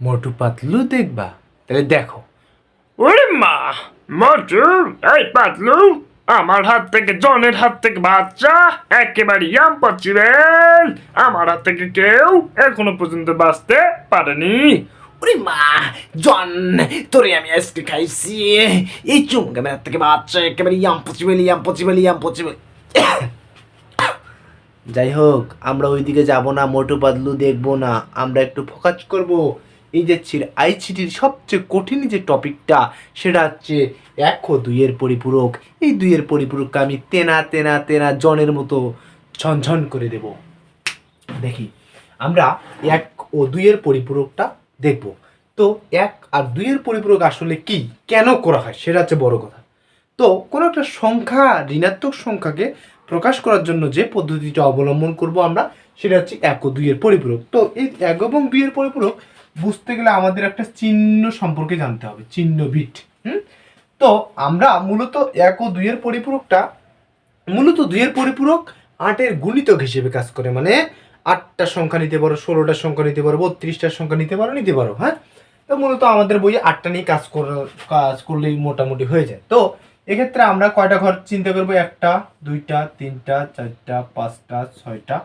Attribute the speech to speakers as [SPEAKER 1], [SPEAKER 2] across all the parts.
[SPEAKER 1] মোটু পাতলু দেখবা। তাহলে দেখো।
[SPEAKER 2] ওরে মা মটু এই পাতলু আমার হাত থেকে জনের হাত থেকে বাচ্চা একেবারে ইম্পসিবল আমার হাত থেকে কেউ এখনও পর্যন্ত বাঁচতে পারেনি।
[SPEAKER 3] ওরে মা জন তোরে আমি আজকে খাইছি। এই চুমকা মেলার থেকে বাচ্চা একেবারে impossible impossible impossible
[SPEAKER 1] যাই হোক আমরা ওইদিকে যাব না মোটু পাতলু দেখব না আমরা একটু ফোকাস করব। এই যে আইসিটির সবচেয়ে কঠিন যে টপিকটা, সেটা হচ্ছে এক ও দুইয়ের পরিপূরক। এই দুইয়ের পরিপূরককে আমি তেনা তেনা তেনা জনের মতো ঝনঝন করে দেব। দেখি, আমরা এক ও দুইয়ের পরিপূরকটা দেখব। তো এক আর দুইয়ের পরিপূরক আসলে কি? কেন করা হয়? সেটা হচ্ছে বড় কথা। তো কোনো একটা সংখ্যা, ঋণাত্মক সংখ্যাকে প্রকাশ করার জন্য যে পদ্ধতিটা অবলম্বন করব আমরা সেটা হচ্ছে এক ও দুইয়ের পরিপূরক। তো এই এক এবং দুইয়ের পরিপূরক বুঝতে গেলে আমাদের একটা চিহ্ন সম্পর্কে জানতে হবে, চিহ্ন বিট তো আমরা মূলত এক ও দুইয়ের পরিপূরকটা, মূলত দুইয়ের পরিপূরক আটের গুণিতক হিসেবে কাজ করে মানে আটটা সংখ্যা নিতে পারো ষোলোটার সংখ্যা নিতে পারো বত্রিশটার সংখ্যা নিতে পারো নিতে পারো হ্যাঁ? তো মূলত আমাদের বইয়ে আটটা নিয়ে কাজ করা, কাজ করলেই মোটামুটি হয়ে যায়। তো এক্ষেত্রে আমরা কয়টা ঘর চিন্তা করব? একটা, দুইটা, তিনটা, চারটা, পাঁচটা, ছয়টা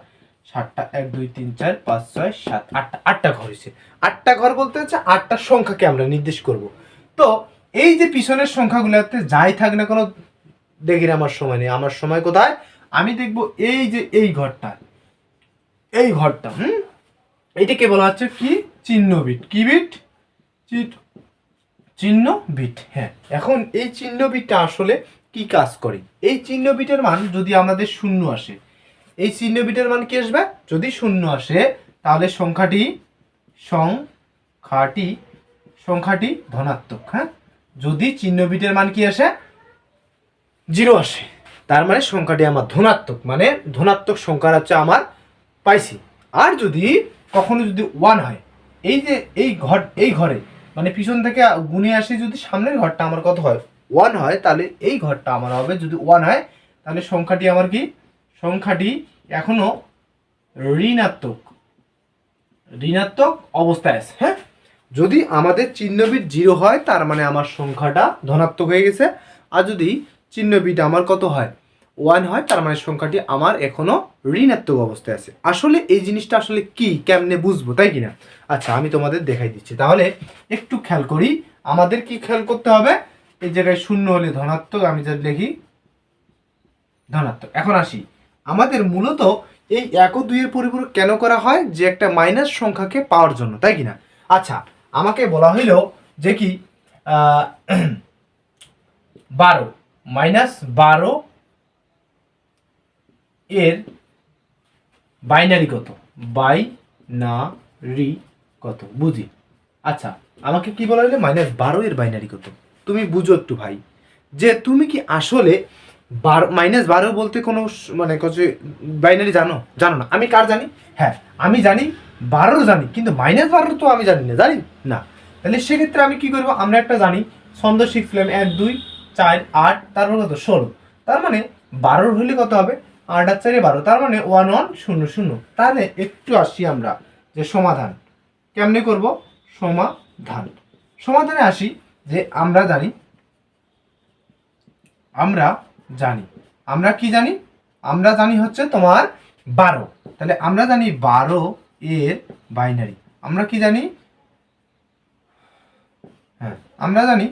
[SPEAKER 1] সাতটা, এক, দুই, তিন, চার, পাঁচ, ছয়, সাত, আটটা আটটা ঘর হয়েছে। আটটা ঘর বলতে হচ্ছে আটটা সংখ্যাকে আমরা নির্দেশ করব। তো এই যে পিছনের সংখ্যাগুলোতে যাই থাক না কোনো, দেখি আমার সময় নেই। আমার সময় কোথায়? আমি দেখব এই যে এই ঘরটা। এই ঘরটা, হুম? এটাকে বলা হচ্ছে কি? চিহ্ন বিট কি বিট? চিহ্ন বিট হ্যাঁ। এখন এই চিহ্ন বিটটা আসলে কি কাজ করে? এই চিহ্ন বিটের মান যদি আমাদের শূন্য আসে এই চিহ্ন বিটের মান কি আসবে? যদি শূন্য আসে, তাহলে সংখ্যাটি সংখ্যাটি সংখ্যাটি ধনাত্মক হ্যাঁ? যদি চিহ্ন বিটের মান কি আসে? জিরো আসে। তার মানে সংখ্যাটি আমার ধনাত্মক মানে ধনাত্মক সংখ্যা হচ্ছে আমার পাইছি আর যদি কখনো যদি ওয়ান হয়, এই যে এই ঘর, এই ঘরে মানে পিছন থেকে গুনে আসি যদি সামনের ঘরটা আমার কত হয়? ওয়ান হয়, তাহলে এই ঘরটা আমার হবে যদি ওয়ান হয়, তাহলে সংখ্যাটি আমার কি? সংখ্যাটি এখনও ঋণাত্মক ঋণাত্মক অবস্থায় আছে হ্যাঁ? যদি আমাদের চিহ্নবিট জিরো হয়, তার মানে আমার সংখ্যাটা ধনাত্মক হয়ে গেছে। আর যদি চিহ্নবিট আমার কত হয়? ওয়ান হয়, তার মানে সংখ্যাটি আমার এখনও ঋণাত্মক অবস্থায় আছে। আসলে এই জিনিসটা আসলে কি, কেমনে বুঝব, তাই কিনা? আচ্ছা আমি তোমাদের দেখাই দিচ্ছি। তাহলে একটু খেয়াল করি, আমাদের কি খেয়াল করতে হবে? এই জায়গায় শূন্য হলে ধনাত্মক, আমি যা লিখি ধনাত্মক। এখন আসি। আমাদের মূলত এই এক ও দুইয়ের পরিপূরক কেন করা হয়? যে একটা মাইনাস সংখ্যাকে পাওয়ার জন্য, তাই কিনা? আচ্ছা আমাকে বলা হইল যে কি বারো মাইনাস বারো এর বাইনারি কত? বাই না রি কত? বুঝি। আচ্ছা আমাকে কি বলা হলো মাইনাস বারো এর বাইনারি কত? তুমি বুঝো একটু ভাই। যে তুমি কি আসলে বারো মাইনাস বারো বলতে কোনো মানে কিছু বাইনারি জানো জানো না। আমি কার জানি? হ্যাঁ আমি জানি, বারোর জানি, কিন্তু মাইনাস বারোর তো আমি জানি না জানি? না। তাহলে সেক্ষেত্রে আমি কি করব? আমরা একটা জানি, ছন্দ শিখছিলাম এক, দুই, চার, আট তারপর কত ষোলো। তার মানে বারোর হলে কত হবে? আট আর চারে বারো, তার মানে ওয়ান ওয়ান শূন্য শূন্য। তাহলে একটু আসি আমরা যে সমাধান। কেমনে করব? সমাধান। সমাধানে আসি যে আমরা জানি, আমরা জানি। আমরা কি জানি? আমরা জানি হচ্ছে তোমার বারো। তাহলে আমরা জানি বারো এর বাইনারি আমরা কি জানি? হ্যাঁ আমরা জানি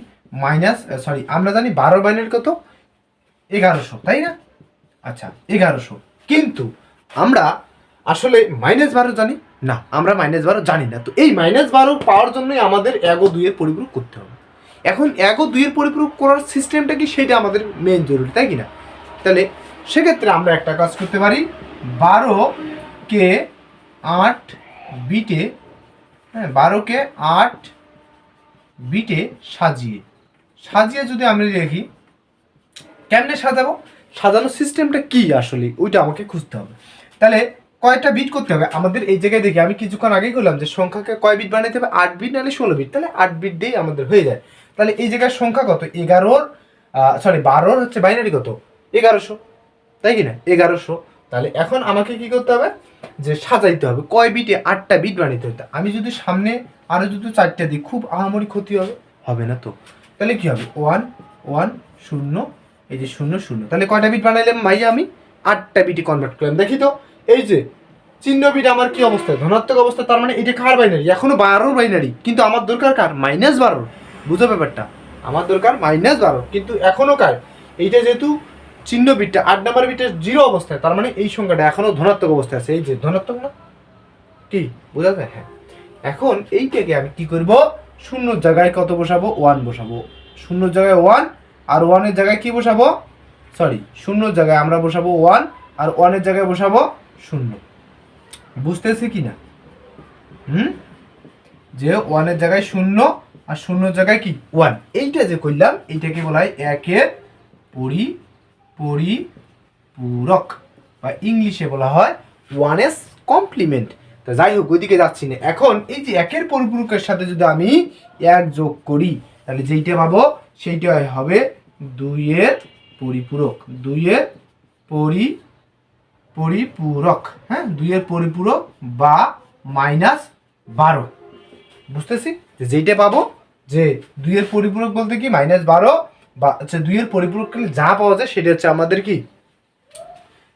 [SPEAKER 1] মাইনাস সরি আমরা জানি বারো বাইনারি কত? এগারোশো, তাই না? আচ্ছা এগারোশো। কিন্তু আমরা আসলে মাইনাস বারো জানি? না, আমরা মাইনাস বারো জানি না। তো এই মাইনাস বারো পাওয়ার জন্যই আমাদের এগো দুইয়ের পরিপূরক করতে হবে। এখন এগো দুইয়ের পরিপূরক করার সিস্টেমটা কি সেটা আমাদের মেন জরুরি, তাই কি না তাহলে সেক্ষেত্রে আমরা একটা কাজ করতে পারি। বারো কে আট বিটে হ্যাঁ বারোকে আট বিটে সাজিয়ে। সাজিয়ে যদি আমরা দেখি কেমনে সাজাবো? সাজানোর সিস্টেমটা কি আসলে? ওইটা আমাকে খুঁজতে হবে। তাহলে কয়টা বিট করতে হবে? আমাদের এই জায়গায় দেখি, আমি কিছুক্ষণ আগেই করলাম যে সংখ্যাকে কয় বিট বানাইতে হবে? আট বিট নাহলে ষোলো বিট। তাহলে আট বিট দিয়েই আমাদের হয়ে যায়। তাহলে এই জায়গায় সংখ্যা কত? এগারোর সরি বারোর হচ্ছে বাইনারি কত? এগারোশো। তাই কি না? এগারোশো। তাহলে এখন আমাকে কি করতে হবে? যে সাজাইতে হবে। কয় বিটে আটটা বিট বানাইতে হতে আমি যদি সামনে আরও যদি চারটে দিই, খুব আহামরি ক্ষতি হবে। হবে না তো। তাহলে কি হবে? ওয়ান ওয়ান, শূন্য, এই যে শূন্য শূন্য। তাহলে কয়টা বিট বানাইলাম ভাইয়া আমি? আটটা বিটে কনভার্ট করলাম। দেখি তো। এই যে চিহ্ন বিট আমার কি অবস্থা? ধনাত্মক অবস্থা, তার মানে এটা কার বাইনারি এখনও বারোর বাইনারি কিন্তু আমার দরকার কার? মাইনাস বারোর। বুঝো ব্যাপারটা। আমার দরকার মাইনাস বারো, কিন্তু এখনও কার? এইটা যেহেতু চিহ্ন বিটটা আট নাম্বার বিটটা জিরো অবস্থায়, তার মানে এই সংখ্যাটা এখনও ধনাত্মক অবস্থায় আছে। এই যে ধনাত্মক না? কি? বোঝা যায়? হ্যাঁ। এখন এইটাকে আমি কি করব? শূন্য জায়গায় কত বসাবো? ওয়ান বসাবো। শূন্য জায়গায় ওয়ান আর ওয়ানের জায়গায় কি বসাবো? সরি শূন্য জায়গায় আমরা বসাবো ওয়ান আর ওয়ানের জায়গায় বসাবো শূন্য। বুঝতেছি কি না? হুম? যে ওয়ানের জায়গায় শূন্য আর শূন্য জায়গায় কি? ওয়ান এইটা যে করলাম, এইটাকে বলা হয় একের পরি, পরিপূরক, বা ইংলিশে বলা হয় ওয়ান এস কমপ্লিমেন্ট তা যাই হোক, ওইদিকে যাচ্ছি না। এখন এই যে একের পরিপূরকের সাথে যদি আমি এক যোগ করি, তাহলে যেইটা পাবো, সেইটা হবে দুইয়ের পরিপূরক। দুইয়ের পরি, পরিপূরক হ্যাঁ? দুইয়ের পরিপূরক বা মাইনাস বারো। বুঝতেছি? যেইটা পাবো যে দুইয়ের পরিপূরক বলতে কি? মাইনাস বারো, বা হচ্ছে দুইয়ের পরিপূরক যা পাওয়া যায় সেটা হচ্ছে আমাদের কি?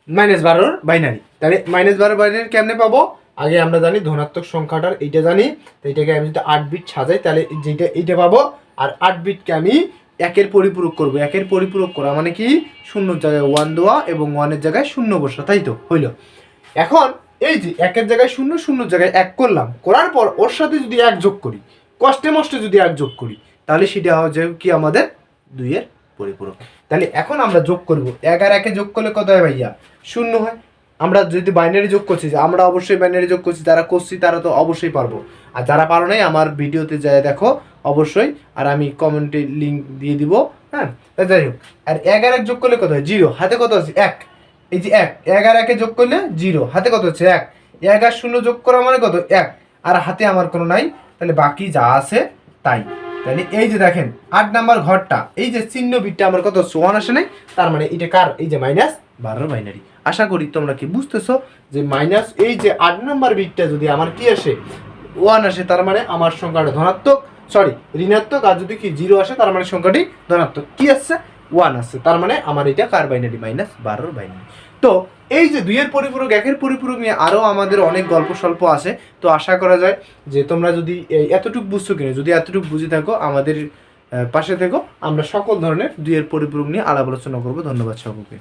[SPEAKER 1] মাইনাস বারোর বাইনারি তাহলে মাইনাস বারো বাইনারি কেমনে পাবো? আগে আমরা জানি ধনাত্মক সংখ্যাটার, এইটা জানি। তো এইটাকে আমি যদি আট বিট সাজাই, তাহলে যেটা, এইটা পাবো। আর আট বিটকে আমি একের পরিপূরক করব। একের পরিপূরক করা মানে কি? শূন্যর জায়গায় ওয়ান দেওয়া এবং ওয়ানের জায়গায় শূন্য বসা, তাই তো? হইল। এখন এই যে একের জায়গায় শূন্য, শূন্যর জায়গায় এক করলাম। করার পর ওর সাথে যদি এক যোগ করি কষ্টে মষ্টে যদি এক যোগ করি, তাহলে সেটা হচ্ছে কি আমাদের দুইয়ের পরিপূরক। তাহলে এখন আমরা যোগ করব। এক আর একে যোগ করলে কত হয় ভাইয়া? শূন্য হয়। আমরা যদি বাইনারি যোগ করছি, আমরা অবশ্যই বাইনারি যোগ করছি, যারা করছি তারা তো অবশ্যই পারব। আর যারা পারো নাই, আমার ভিডিওতে যায় দেখো, অবশ্যই। আর আমি কমেন্টে লিঙ্ক দিয়ে দিব হ্যাঁ? যাই হোক। আর এক আর এক যোগ করলে কত হয়? জিরো। হাতে কত আছে? এক। এই যে এক। এক আর একে যোগ করলে জিরো। হাতে কত হচ্ছে? এক। এক আর শূন্য যোগ করা মানে কত? এক। আর হাতে আমার কোনো নাই। তাহলে বাকি যা আছে তাই। তাহলে এই যে দেখেন, আট নাম্বার ঘরটা, এই যে চিহ্ন বিটটা আমার কত সোয়ান আসে নাই, তার মানে এটা কার? এই যে মাইনাস বারোর বাইনারি আশা করি তোমরা কি বুঝতেছো যে মাইনাস এই যে আট নাম্বার বিটটা যদি আমার কি আসে? ওয়ান আসে, তার মানে আমার সংখ্যাটা ধনাত্মক সরি ঋণাত্মক, আর যদি কি জিরো আসে, তার মানে সংখ্যাটি ধনাত্মক। কি আসছে? ওয়ান আছে। তার মানে আমার এটা কার বাইনারি মাইনাস বারোর বাইনারি। তো এই যে দুইয়ের পরিপূরক, একের পরিপূরক নিয়ে আরও আমাদের অনেক গল্প স্বল্প আছে। তো আশা করা যায় যে তোমরা যদি এতটুকু বুঝছ কিনা, যদি এতটুকু বুঝে থাকো, আমাদের পাশে থেকো। আমরা সকল ধরনের দুইয়ের পরিপূরক নিয়ে আলাপ আলোচনা করব। ধন্যবাদ সকলকে।